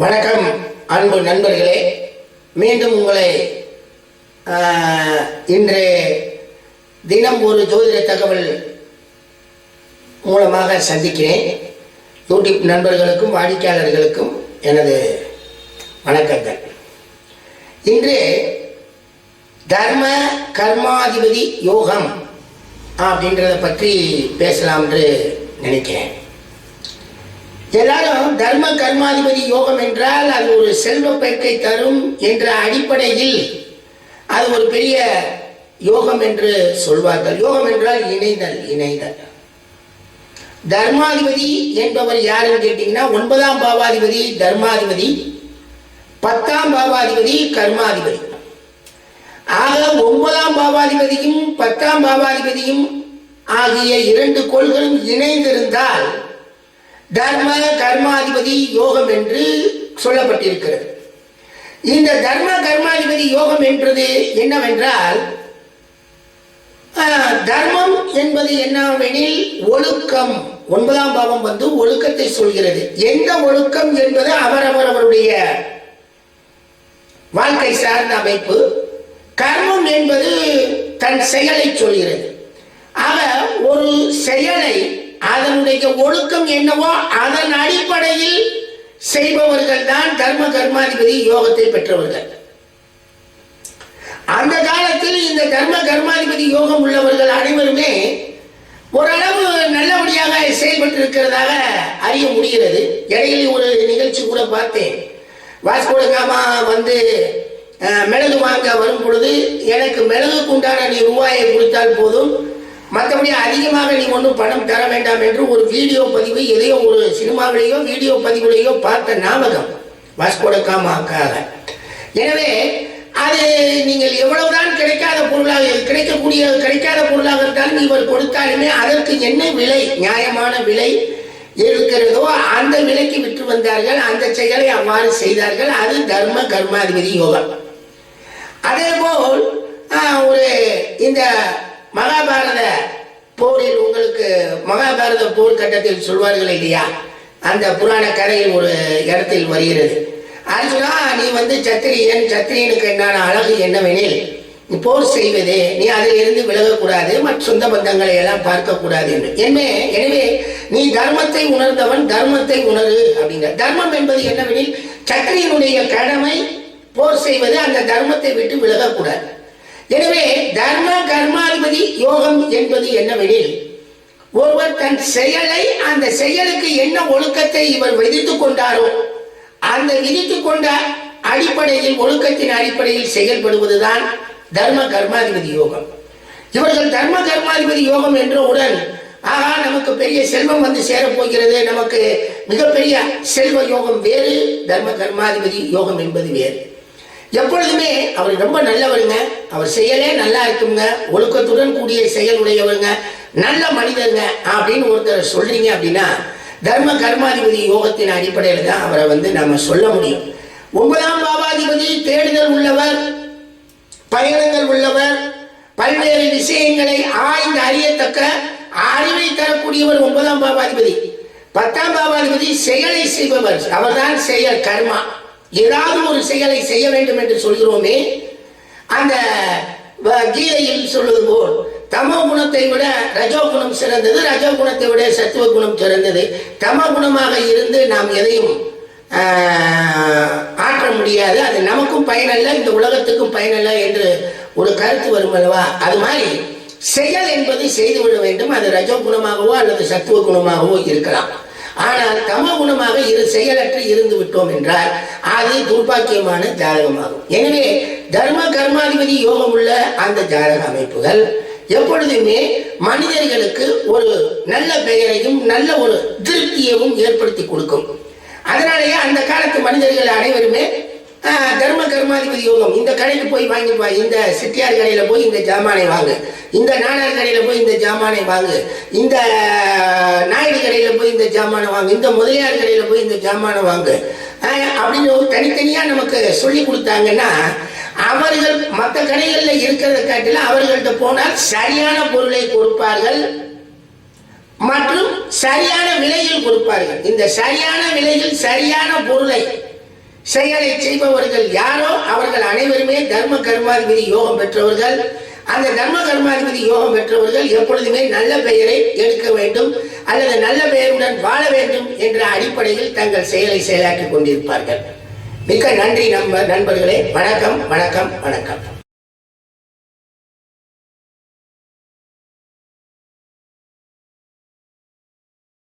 வணக்கம் அன்பு நண்பர்களே. மீண்டும் உங்களை இன்று தினம் ஒரு ஜோதிட தகவல் மூலமாக சந்திக்கிறேன். யூடியூப் நண்பர்களுக்கும் வாடிக்கையாளர்களுக்கும் எனது வணக்கங்கள். இன்று தர்ம கர்மாதிபதி யோகம் அப்படின்றத பற்றி பேசலாம் என்று நினைக்கிறேன். எல்லாரும் தர்ம கர்மாதிபதி யோகம் என்றால் அது ஒரு செல்வ பெருக்கை தரும் என்ற அடிப்படையில் அது ஒரு பெரிய யோகம் என்று சொல்வார்கள். யோகம் என்றால் இணைதல் இணைதல். தர்மாதிபதி என்பவர் யாருன்னு கேட்டீங்கன்னா ஒன்பதாம் பாவாதிபதி தர்மாதிபதி பத்தாம் பாவாதிபதி கர்மாதிபதி. ஆக ஒன்பதாம் பாவாதிபதியும் பத்தாம் பாவாதிபதியும் ஆகிய இரண்டு கோள்களும் இணைந்திருந்தால் தர்ம கர்மாதிபதி யோகம் என்று சொல்லப்பட்டிருக்கிறது. இந்த தர்ம கர்மாதிபதி யோகம் என்றது என்னவென்றால் தர்மம் என்பது என்னவெனில் ஒழுக்கம். ஒன்பதாம் பாவம் வந்து ஒழுக்கத்தை சொல்கிறது. எந்த ஒழுக்கம் என்பது அவரவர் அவருடைய வாழ்க்கை சார்ந்த அமைப்பு. கர்மம் என்பது தன் செயலை சொல்கிறது. ஆக ஒரு செயலை அதனுடைய ஒழுக்கம் என்னவோ அதன் அடிப்படையில் செய்பவர்கள் தான் தர்ம கர்மாதிபதி யோகத்தை பெற்றவர்கள். அந்த காலத்தில் இந்த தர்ம கர்மாதிபதி யோகம் உள்ளவர்கள் அனைவருமே ஓரளவு நல்லபடியாக செயல்பட்டு இருக்கிறதாக அறிய முடிகிறது. இடையில ஒரு நிகழ்ச்சி கூட பார்த்தேன். வாஸ்கோடகாமா வந்து மிளகு வாங்க வரும் பொழுது எனக்கு மிளகுக்கு உண்டான நீ ரூபாயை கொடுத்தால் போதும். மற்றபடி அதிகமாக நீ ஒன்றும் பணம் தர வேண்டாம் என்று ஒரு வீடியோ பதிவு எதையோ ஒரு சினிமாவிலேயோ வீடியோ பதிவுலேயோ பார்த்த ஞாபகம் வாஸ்கோடக்காமாக்காக எனவே அது நீங்கள் எவ்வளவுதான் கிடைக்காத பொருளாக கிடைக்கக்கூடிய கிடைக்காத பொருளாக இருந்தாலும் இவர் கொடுத்தாலுமே அதற்கு என்ன விலை நியாயமான விலை இருக்கிறதோ அந்த விலைக்கு விற்று வந்தார்கள். அந்த செயலை அவ்வாறு செய்தார்கள். அது தர்ம கர்மாதிபதி யோகம். அதே போல் ஒரு இந்த மகாபாரத போரில் உங்களுக்கு மகாபாரத போர் கட்டத்தில் சொல்வார்கள் இல்லையா? அந்த புராண கதையில் ஒரு இடத்தில் வருகிறது. அர்ஜுனா நீ வந்து சத்திரியன் சத்திரியனுக்கு என்னான அழகு என்னவெனில் நீ போர் செய்வது நீ அதில் இருந்து விலகக்கூடாது மற்ற சொந்த பந்தங்களை எல்லாம் பார்க்கக்கூடாது என்று. எனவே எனவே நீ தர்மத்தை உணர்ந்தவன் தர்மத்தை உணரு அப்படிங்கிற தர்மம் என்பது என்னவெனில் சத்திரியனுடைய கடமை போர் செய்வது அந்த தர்மத்தை விட்டு விலகக்கூடாது. எனவே தர்ம கர்மாதிபதி யோகம் என்பது என்னவெனில் ஒருவர் தன் செயலை அந்த செயலுக்கு என்ன ஒழுக்கத்தை இவர் விதித்துக் கொண்டாரோ அந்த விதித்துக் கொண்ட அடிப்படையில் ஒழுக்கத்தின் அடிப்படையில் செயல்படுவதுதான் தர்ம கர்மாதிபதி யோகம். இவர்கள் தர்ம கர்மாதிபதி யோகம் என்றவுடன் ஆகா நமக்கு பெரிய செல்வம் வந்து சேரப் போகிறது நமக்கு மிகப்பெரிய செல்வ யோகம் வேறு தர்ம கர்மாதிபதி யோகம் என்பது வேறு. எப்பொழுதுமே அவர் ரொம்ப நல்லவருங்க. அவர் செயலே நல்லா இருக்குங்க. ஒழுக்கத்துடன் கூடிய செயல் உடையவருங்க. நல்ல மனிதருங்க. அப்படின்னு ஒருத்தர் சொல்றீங்க அப்படின்னா தர்ம கர்மாதிபதி யோகத்தின் அடிப்படையில் தான் அவரை வந்து நம்ம சொல்ல முடியும். ஒன்பதாம் பாவாதிபதி தேடுதல் உள்ளவர் பயணங்கள் உள்ளவர் பல்வேறு விஷயங்களை ஆய்ந்து அறியத்தக்க அறிவை தரக்கூடியவர் ஒன்பதாம் பாவாதிபதி. பத்தாம் பாவாதிபதி செயலை செய்பவர். அவர்தான் செயல் கர்மா. ஏதாவது ஒரு செயலை செய்ய வேண்டும் என்று சொல்கிறோமே அந்த வ- கீதையில் சொல்வது போல் தமோ குணத்தை விட ரஜோ குணம் சிறந்தது ரஜோ குணத்தை விட சத்துவ குணம் சிறந்தது. தமோ குணமாக இருந்து நாம் எதையும் ஆற்ற முடியாது. அது நமக்கும் பயனல்ல இந்த உலகத்துக்கும் பயனல்ல என்று ஒரு கருத்து வரும் அல்லவா? அது மாதிரி செயல் என்பது செய்துவிட வேண்டும். அது ரஜோ குணமாகவோ அல்லது சத்துவ குணமாகவோ இருக்கலாம். ஆனால் தம குணமாக இரு செயலற்று இருந்து விட்டோம் என்றால் அது துர்பாக்கியமான ஜாதகமாகும். எனவே தர்ம கர்மாதிபதி யோகம் உள்ள அந்த ஜாதக அமைப்புகள் எப்பொழுதுமே மனிதர்களுக்கு ஒரு நல்ல பெயரையும் நல்ல ஒரு திருப்தியையும் ஏற்படுத்தி கொடுக்கும். அதனாலேயே அந்த காலத்து மனிதர்கள் அனைவருமே தர்ம கர்மாதிபதி யோகம். இந்த கடையில் போய் வாங்கிப்பா வா இந்த செட்டியார் கடையில் போய் இந்த ஜாமானை வாங்கு. இந்த நாடார் கடையில் போய் இந்த ஜாமானை வாங்கு. இந்த நாயுடு கடையில் போய் இந்த ஜாமானை வாங்கு. இந்த முதலியார் கடையில் போய் இந்த ஜாமானை வாங்கு. அப்படின்னு ஒரு தனித்தனியாக நமக்கு சொல்லி கொடுத்தாங்கன்னா அவர்கள் மற்ற கடைகளில் இருக்கிறத காட்டிலும் அவர்கள்ட்ட போனால் சரியான பொருளை கொடுப்பார்கள். மற்றும் சரியான விலையில் கொடுப்பார்கள். இந்த சரியான விலையில் சரியான பொருளை செயலை செய்பவர்கள் யாரோ? அவர்கள் அனைவருமே தர்ம கர்மாதிபதி யோகம் பெற்றவர்கள். அந்த தர்ம கர்மாதிபதி யோகம் பெற்றவர்கள் எப்பொழுதுமே நல்ல பெயரை எடுக்க வேண்டும் அல்லது நல்ல பெயருடன் வாழ வேண்டும் என்ற அடிப்படையில் தங்கள் செயலை செயலாற்றிக் கொண்டிருப்பார்கள். மிக்க நன்றி நம்ம நண்பர்களே. வணக்கம் வணக்கம் வணக்கம்.